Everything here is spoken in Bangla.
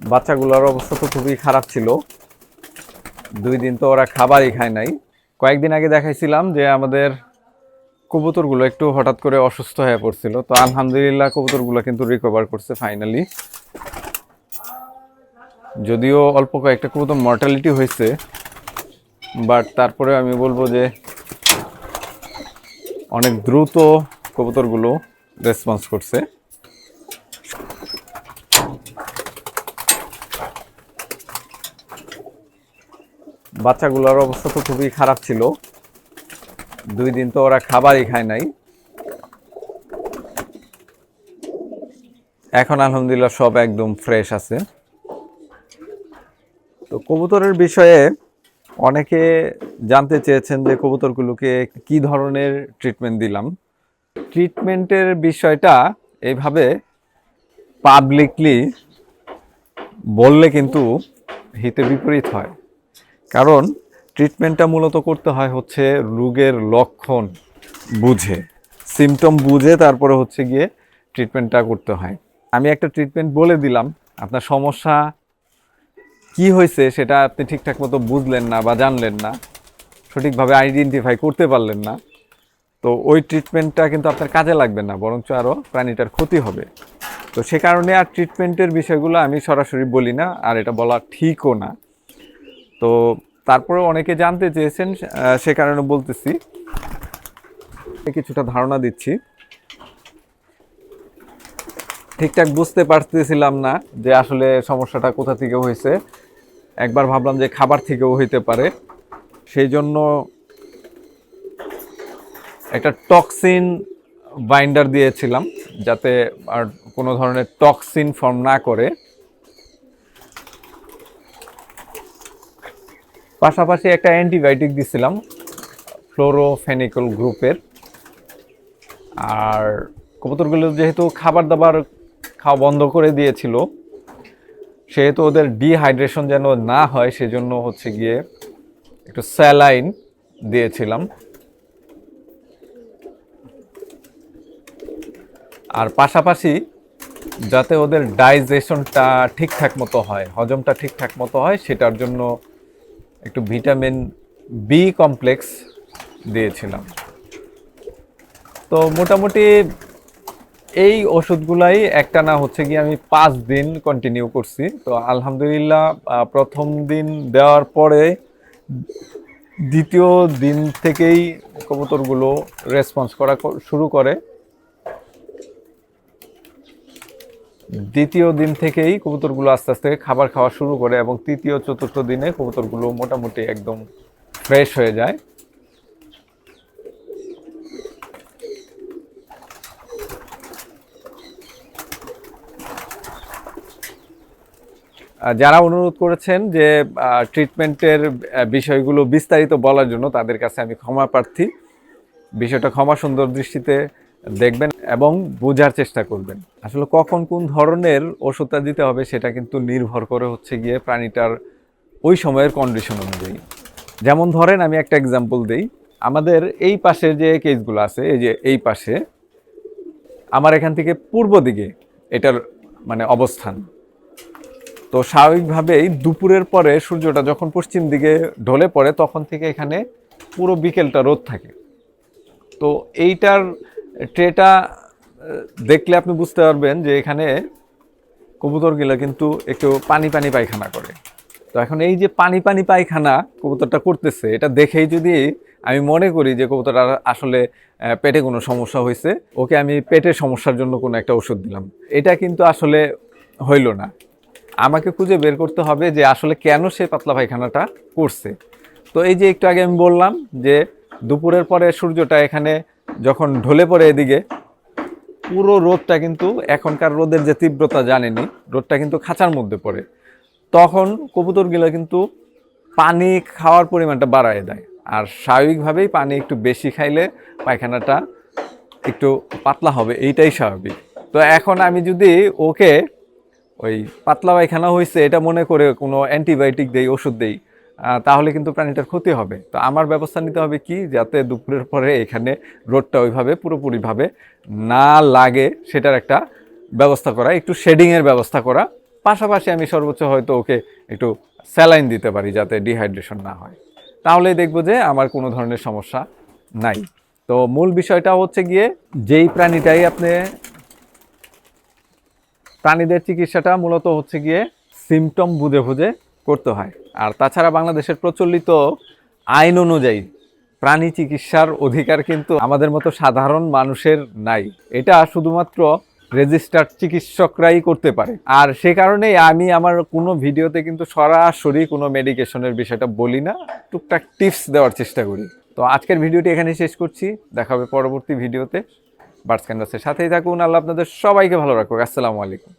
বাচ্চাগুলোর অবস্থা তো খুবই খারাপ ছিল। দুই দিন তো ওরা খাবারই খায় নাই। কয়েকদিন আগে দেখাইছিলাম যে আমাদের কবুতরগুলো একটু হঠাৎ করে অসুস্থ হয়ে পড়ছিল। তো আলহামদুলিল্লাহ কবুতরগুলো কিন্তু রিকভার করছে ফাইনালি যদিও অল্প কয়েকটা কবুতর মর্টালিটি হয়েছে বাট তারপরে আমি বলব যে অনেক দ্রুত কবুতরগুলো রেসপন্স করছে। বাচ্চাগুলোর অবস্থা তো খুবই খারাপ ছিল। দুই দিন তো ওরা খাবারই খায় নাই। এখন আলহামদুলিল্লাহ সব একদম ফ্রেশ আছে। তো কবুতরের বিষয়ে অনেকে জানতে চেয়েছেন যে কবুতরগুলোকে কি ধরনের ট্রিটমেন্ট দিলাম। ট্রিটমেন্টের বিষয়টা এইভাবে পাবলিকলি বললে কিন্তু হিতে বিপরীত হয়। কারণ ট্রিটমেন্টটা মূলত করতে হয় হচ্ছে রোগের লক্ষণ বুঝে সিমটম বুঝে তারপরে হচ্ছে গিয়ে ট্রিটমেন্টটা করতে হয়। আমি একটা ট্রিটমেন্ট বলে দিলাম, আপনার সমস্যা কি হয়েছে সেটা আপনি ঠিকঠাক মতো বুঝলেন না বা জানলেন না, সঠিকভাবে আইডেন্টিফাই করতে পারলেন না, তো ওই ট্রিটমেন্টটা কিন্তু আপনার কাজে লাগবে না, বরঞ্চ আরও প্রাণীটার ক্ষতি হবে। তো সে কারণে আর ট্রিটমেন্টের বিষয়গুলো আমি সরাসরি বলি না, আর এটা বলা ঠিকও না। তো তারপরে অনেকে জানতে চেয়েছেন সে কারণে বলতেছি। কিছুটা ধারণা দিচ্ছি। ঠিকঠাক বুঝতে পারতেছিলাম না যে আসলে সমস্যাটা কোথা থেকে হয়েছে। একবার ভাবলাম যে খাবার থেকেও হইতে পারে। সেই জন্য একটা টক্সিন বাইন্ডার দিয়েছিলাম, যাতে আর কোনো ধরনের টক্সিন ফর্ম না করে। পাশাপাশি একটা অ্যান্টিবায়োটিক দিছিলাম, ফ্লোরোফেনিকল গ্রুপের। আর কবুতরগুলো যেহেতু খাবার দাবার খাওয়া বন্ধ করে দিয়েছিল, সেহেতু ওদের ডিহাইড্রেশন যেন না হয়, সেজন্য হচ্ছে গিয়ে একটু স্যালাইন দিয়েছিলাম। আর পাশাপাশি যাতে ওদের ডাইজেশনটা ঠিকঠাক মতো হয়, হজমটা ঠিকঠাক মতো হয়, সেটার জন্য একটু ভিটামিন বি কমপ্লেক্স দিয়েছিলাম। তো মোটামুটি এই ওষুধগুলাই একটা না হচ্ছে গিয়ে আমি পাঁচ দিন কন্টিনিউ করছি। তো আলহামদুলিল্লাহ প্রথম দিন দেওয়ার পরে দ্বিতীয় দিন থেকেই কবুতরগুলো রেসপন্স করা শুরু করে। দ্বিতীয় দিন থেকেই কবুতরগুলো আস্তে আস্তে খাবার খাওয়া শুরু করে এবং তৃতীয়, চতুর্থ দিনে কবুতরগুলো মোটামুটি একদম ফ্রেশ হয়ে যায়। যারা অনুরোধ করেছেন যে ট্রিটমেন্টের বিষয়গুলো বিস্তারিত বলার জন্য তাদের কাছে আমি ক্ষমা প্রার্থী। বিষয়টা ক্ষমা সুন্দর দৃষ্টিতে দেখবেন। এবং বোঝার চেষ্টা করবেন। আসলে কখন কোন ধরনের ওষুধটা দিতে হবে সেটা কিন্তু নির্ভর করে হচ্ছে গিয়ে প্রাণীটার ওই সময়ের কন্ডিশন অনুযায়ী। যেমন ধরেন আমি একটা এক্সাম্পল দিই। আমাদের এই পাশের যে কেসগুলো আছে, এই যে এই পাশে, আমার এখান থেকে পূর্ব দিকে এটার মানে অবস্থান। তো স্বাভাবিকভাবেই দুপুরের পরে সূর্যটা যখন পশ্চিম দিকে ঢলে পড়ে, তখন থেকে এখানে পুরো বিকেলটা রোদ থাকে। তো এইটার ট্রেটা দেখলে আপনি বুঝতে পারবেন যে এখানে কবুতরগুলো কিন্তু একটু পানি পানি পায়খানা করে। তো এখন এই যে পানি পানি পায়খানা কবুতরটা করতেছে, এটা দেখেই যদি আমি মনে করি যে কবুতরটা আসলে পেটে কোনো সমস্যা হয়েছে, ওকে আমি পেটের সমস্যার জন্য কোনো একটা ওষুধ দিলাম। এটা কিন্তু আসলে হইল না। আমাকে খুঁজে বের করতে হবে যে আসলে কেন সে পাতলা পায়খানাটা করছে। তো এই যে একটু আগে আমি বললাম যে দুপুরের পরে সূর্যটা এখানে যখন ঢলে পড়ে এদিকে পুরো রোদটা কিন্তু এখনকার রোদের যে তীব্রতা জানেনি রোদটা কিন্তু খাঁচার মধ্যে পড়ে। তখন কবুতরগুলো কিন্তু পানি খাওয়ার পরিমাণটা বাড়ায় দেয়। আর স্বাভাবিকভাবেই পানি একটু বেশি খাইলে পায়খানাটা একটু পাতলা হবে, এইটাই স্বাভাবিক। তো এখন আমি যদি ওকে ওই পাতলা পায়খানা হয়েছে এটা মনে করে কোনো অ্যান্টিবায়োটিক দেই, ওষুধ দেই তাহলে কিন্তু প্রাণীটার ক্ষতি হবে। তো আমার ব্যবস্থা নিতে হবে কি? যাতে দুপুরের পরে এখানে রোডটা ওইভাবে পুরোপুরিভাবে না লাগে, সেটার একটা ব্যবস্থা করা, একটু শেডিংয়ের ব্যবস্থা করা। পাশাপাশি আমি সর্বোচ্চ হয়তো ওকে একটু স্যালাইন দিতে পারি যাতে ডিহাইড্রেশন না হয়। তাহলেই দেখব যে আমার কোনো ধরনের সমস্যা নাই। তো মূল বিষয়টা হচ্ছে গিয়ে যেই প্রাণীটাই আপনি প্রাণীদের চিকিৎসাটা মূলত হচ্ছে গিয়ে সিমটম বুঝে বুঝে করতে হয়। আর তাছাড়া বাংলাদেশের প্রচলিত আইন অনুযায়ী প্রাণী চিকিৎসার অধিকার কিন্তু আমাদের মতো সাধারণ মানুষের নাই। এটা শুধুমাত্র রেজিস্টার্ড চিকিৎসকরাই করতে পারে। আর সে কারণেই আমি আমার কোনো ভিডিওতে কিন্তু সরাসরি কোনো মেডিকেশনের বিষয়টা বলি না, টুকটাক টিপস দেওয়ার চেষ্টা করি। তো আজকের ভিডিওটি এখানে শেষ করছি। দেখা হবে পরবর্তী ভিডিওতে। বার্ডস ক্যানভাসের সাথেই থাকুন। আল্লাহ আপনাদের সবাইকে ভালো রাখুক। আসসালামু আলাইকুম।